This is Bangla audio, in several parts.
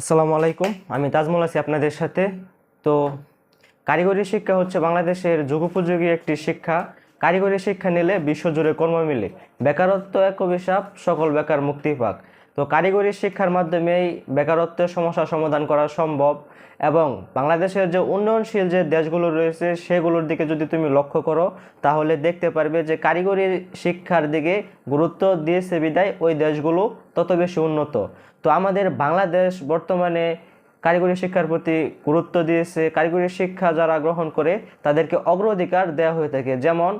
আসসালামু আলাইকুম। আমি তাজমুল আছি আপনাদের সাথে। তো কারিগরি শিক্ষা হচ্ছে বাংলাদেশের যুগোপযোগী একটি শিক্ষা। কারিগরি শিক্ষা নিলে বিশ্বজুড়ে কর্ম মিলে বেকারত্ব এক অভিশাপ, সকল বেকার মুক্তি পাক। তো কারিগরি শিক্ষার মাধ্যমেই বেকারত্বের সমস্যা সমাধান করা সম্ভব এবং বাংলাদেশের যে উন্নয়নশীল যে দেশগুলো রয়েছে সেগুলোর দিকে যদি তুমি লক্ষ্য করো, তাহলে দেখতে পারবে যে কারিগরি শিক্ষার দিকে গুরুত্ব দিয়েছে বিদায় ওই দেশগুলো তত বেশি উন্নত। তো আমাদের বাংলাদেশ বর্তমানে কারিগরি শিক্ষার প্রতি গুরুত্ব দিয়েছে। কারিগরি শিক্ষা যারা গ্রহণ করে, তাদেরকে অগ্রাধিকার দেওয়া হয়ে থাকে। যেমন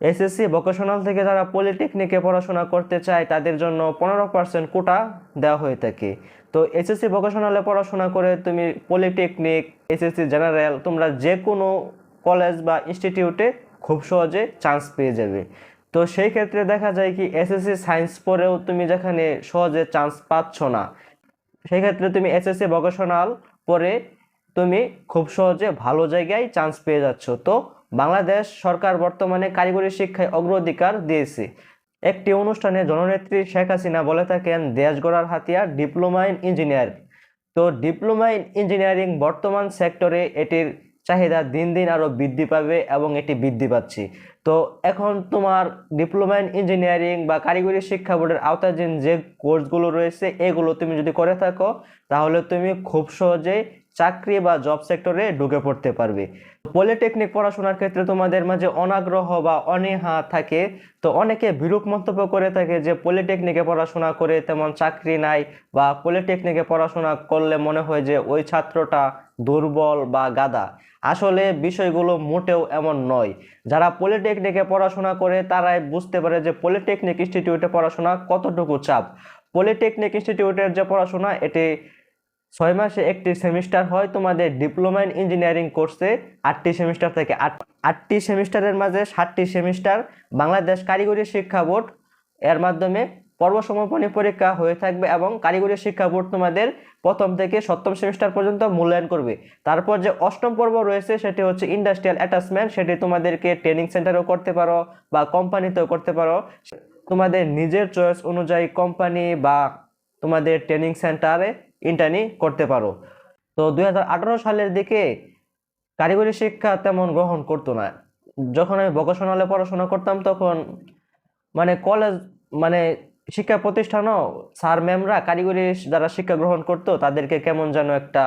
এসএসসি ভোকেশনাল থেকে যারা পলিটেকনিকে পড়াশোনা করতে চায়, তাদের জন্য পনেরো পার্সেন্ট কোটা দেওয়া হয়ে থাকে। তো এসএসসি ভোকেশনালে পড়াশোনা করে তুমি পলিটেকনিক এসএসসি জেনারেল তোমরা যে কোনো কলেজ বা ইনস্টিটিউটে খুব সহজে চান্স পেয়ে যাবে। তো সেই ক্ষেত্রে দেখা যায় কি, এসএসসি সায়েন্স পড়েও তুমি যেখানে সহজে চান্স পাচ্ছ না। সেই ক্ষেত্রে তুমি এসএসসি ভোকেশনাল পরে তুমি খুব সহজে ভালো জায়গায় চান্স পেয়ে যাচ্ছ। তো বাংলাদেশ সরকার বর্তমানে কারিগরি শিক্ষায় অগ্রাধিকার দিয়েছে। একটি অনুষ্ঠানে জননেত্রী শেখ হাসিনা বলে থাকেন, দেশ গড়ার হাতিয়ার ডিপ্লোমা ইন ইঞ্জিনিয়ার। তো ডিপ্লোমা ইন ইঞ্জিনিয়ারিং বর্তমান সেক্টরে এটির চাহিদা দিন দিন আরও বৃদ্ধি পাবে এবং এটি বৃদ্ধি পাচ্ছে। তো এখন তোমার ডিপ্লোমা ইন ইঞ্জিনিয়ারিং বা কারিগরি শিক্ষা বোর্ডের আওতাধীন যে কোর্সগুলো রয়েছে, এগুলো তুমি যদি করে থাকো, তাহলে তুমি খুব সহজেই চাকরি বা জব সেক্টরে ঢুকে পড়তে পারবে। পলিটেকনিক পড়াশোনার ক্ষেত্রে তোমাদের মাঝে অনাগ্রহ বা অনীহা থাকে। তো অনেকে বিরূপ মন্তব্য করে থাকে যে পলিটেকনিকে পড়াশোনা করে তেমন চাকরি নাই বা পলিটেকনিকে পড়াশোনা করলে মনে হয় যে, ওই ছাত্রটা দুর্বল বা গাদা আসলে বিষয়গুলো মোটেও এমন নয়। যারা পলিটেকনিকে পড়াশোনা করে, তারাই বুঝতে পারে যে পলিটেকনিক ইনস্টিটিউটে পড়াশোনা কতটুকু চাপ। পলিটেকনিক ইনস্টিটিউটের যে পড়াশোনা, এটি ছয় মাসে একটি সেমিস্টার হয় তোমাদের ডিপ্লোমা ইন ইঞ্জিনিয়ারিং কোর্সে। আটটি সেমিস্টার থেকে আট, আটটি সেমিস্টারের মাঝে সাতটি সেমিস্টার বাংলাদেশ কারিগরি শিক্ষা বোর্ড। এর মাধ্যমে পর্ব সমাপনী পরীক্ষা হয়ে থাকবে এবং কারিগরি শিক্ষা বোর্ড তোমাদের প্রথম থেকে সপ্তম সেমিস্টার পর্যন্ত মূল্যায়ন করবে। তারপর যে অষ্টম পর্ব রয়েছে, সেটি হচ্ছে ইন্ডাস্ট্রিয়াল অ্যাটাচমেন্ট সেটি তোমাদেরকে ট্রেনিং সেন্টারেও করতে পারো বা কোম্পানিতেও করতে পারো। তোমাদের নিজের চয়েস অনুযায়ী কোম্পানি বা তোমাদের ট্রেনিং সেন্টারে ইন্টার্নি করতে পারো। তো দু হাজার আঠারো সালের দিকে কারিগরি শিক্ষা তেমন গ্রহণ করতো না। যখন আমি ভোকেশনালে পড়াশোনা করতাম তখন মানে কলেজ মানে শিক্ষা প্রতিষ্ঠানও স্যার ম্যামরা কারিগরি যারা শিক্ষা গ্রহণ করতো। তাদেরকে কেমন যেন একটা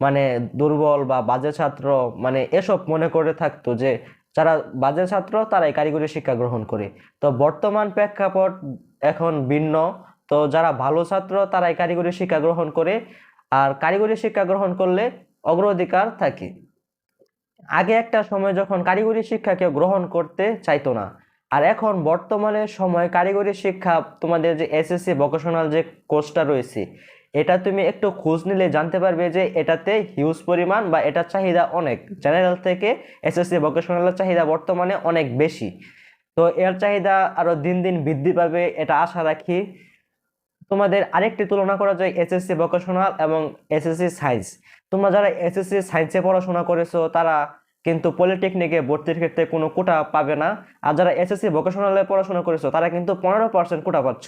মানে দুর্বল বা বাজে ছাত্র মানে এসব মনে করে থাকতো যে যারা বাজে ছাত্র তারাই কারিগরি শিক্ষা গ্রহণ করে। তো বর্তমান প্রেক্ষাপট এখন ভিন্ন। তো যারা ভালো ছাত্র তারাই কারিগরি শিক্ষা গ্রহণ করে, আর কারিগরি শিক্ষা গ্রহণ করলে অগ্রাধিকার থাকে। আগে একটা সময় যখন কারিগরি শিক্ষা কেউ গ্রহণ করতে চাইতো না, আর এখন বর্তমানে সময় কারিগরি শিক্ষা তোমাদের যে এসএসসি ভোকেশনাল যে কোর্সটা রয়েছে, এটা তুমি একটু খোঁজ নিলে জানতে পারবে যে এটাতে হিউজ পরিমাণ বা এটার চাহিদা অনেক। জেনারেল থেকে এসএসসি ভোকেশনালের চাহিদা বর্তমানে অনেক বেশি। তো এর চাহিদা আরও দিন দিন বৃদ্ধি পাবে, এটা আশা রাখি। তোমাদের আরেকটি তুলনা করা যায় এসএসসি ভোকেশনাল এবং এসএসসি সায়েন্স তোমরা যারা এসএসসি সায়েন্সে পড়াশোনা করেছ, তারা কিন্তু পলিটেকনিকে ভর্তির ক্ষেত্রে কোনো কোটা পাবে না। আর যারা এসএসসি ভোকেশনালে পড়াশোনা করেছ, তারা কিন্তু পনেরো পার্সেন্ট কোটা পাচ্ছ।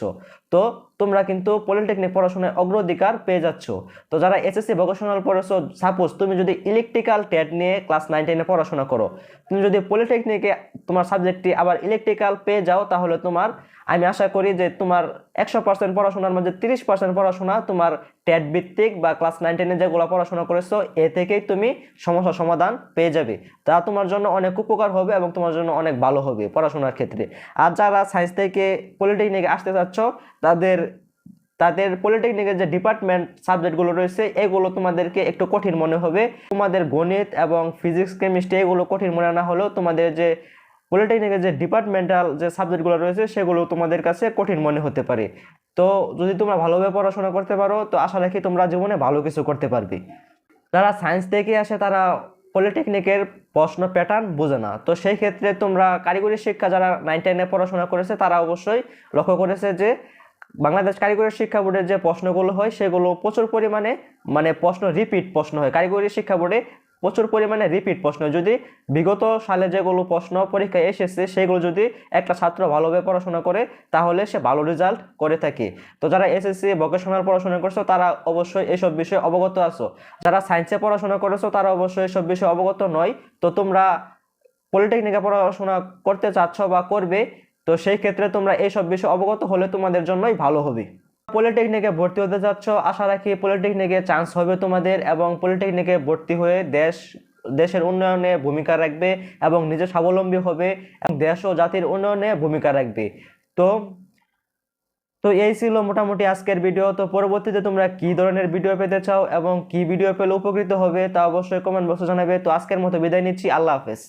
তো তোমরা কিন্তু পলিটেকনিক পড়াশোনায় অগ্রাধিকার পেয়ে যাচ্ছ। তো যারা এসএসসি ভোকেশনাল পড়েছো সাপোজ তুমি যদি ইলেকট্রিক্যাল টেট নিয়ে ক্লাস নাইন টেনে পড়াশোনা করো। তুমি যদি পলিটেকনিকে তোমার সাবজেক্টটি আবার ইলেকট্রিক্যাল পেয়ে যাও, তাহলে তোমার, আমি আশা করি যে তোমার একশো পার্সেন্ট পড়াশোনার মধ্যে তিরিশ পার্সেন্ট পড়াশোনা তোমার টেট ভিত্তিক বা ক্লাস নাইন টেনে যেগুলো পড়াশোনা করেছ, এ থেকেই তুমি সমস্যার সমাধান পেয়ে যাবে। তা তোমার জন্য অনেক উপকার হবে এবং তোমার জন্য অনেক ভালো হবে পড়াশোনার ক্ষেত্রে। আর যারা সায়েন্স থেকে পলিটেকনিকে আসতে চাচ্ছ তাদের তাদের পলিটেকনিকের যে ডিপার্টমেন্ট সাবজেক্টগুলো রয়েছে, এগুলো তোমাদেরকে একটু কঠিন মনে হবে। তোমাদের গণিত এবং ফিজিক্স কেমিস্ট্রি এগুলো কঠিন মনে না হলেও তোমাদের যে পলিটেকনিকের যে ডিপার্টমেন্টাল যে সাবজেক্টগুলো রয়েছে, সেগুলো তোমাদের কাছে কঠিন মনে হতে পারে। তো যদি তোমরা ভালোভাবে পড়াশোনা করতে পারো, তো আশা রাখি তোমরা জীবনে ভালো কিছু করতে পারবে। যারা সায়েন্স থেকে আসে, তারা পলিটেকনিকের প্রশ্ন প্যাটার্ন বোঝে না। তো সেই ক্ষেত্রে তোমরা কারিগরি শিক্ষা যারা নাইন টেনে পড়াশোনা করেছে, তারা অবশ্যই লক্ষ্য করেছে যে বাংলাদেশ কারিগরি শিক্ষা বোর্ডের যে প্রশ্নগুলো হয়, সেগুলো প্রচুর পরিমাণে মানে প্রশ্ন রিপিট প্রশ্ন হয়। কারিগরি শিক্ষা বোর্ডে প্রচুর পরিমাণে রিপিট প্রশ্ন যদি বিগত সালে যেগুলো প্রশ্ন পরীক্ষায় এসেছে, সেগুলো যদি একটা ছাত্র ভালোভাবে পড়াশোনা করে, তাহলে সে ভালো রেজাল্ট করে থাকে। তো যারা এসএসসি ভোকেশনাল পড়াশোনা করছ, তারা অবশ্যই এসব বিষয়ে অবগত আছো। যারা সায়েন্সে পড়াশোনা করেছ, তারা অবশ্যই এসব বিষয়ে অবগত নয়। তো তোমরা পলিটেকনিকে পড়াশোনা করতে চাচ্ছ বা করবে তো সেই ক্ষেত্রে তোমরা এইসব বিষয়ে অবগত হলে তোমাদের জন্যই ভালো হবে। পলিটেকনিকে ভর্তি হতে যাচ্ছ, আশা রাখি পলিটেকনিকে চান্স হবে তোমাদের এবং পলিটেকনিকে ভর্তি হয়ে দেশ, দেশের উন্নয়নে ভূমিকা রাখবে এবং নিজে স্বাবলম্বী হবে এবং দেশ ও জাতির উন্নয়নে ভূমিকা রাখবে। তো তো এই ছিল মোটামুটি আজকের ভিডিও তো পরবর্তীতে তোমরা কি ধরনের ভিডিও পেতে চাও এবং কি ভিডিও পেলে উপকৃত হবে তা অবশ্যই কমেন্ট বক্সে জানাবে। তো আজকের মতো বিদায় নিচ্ছি। আল্লাহ হাফেজ।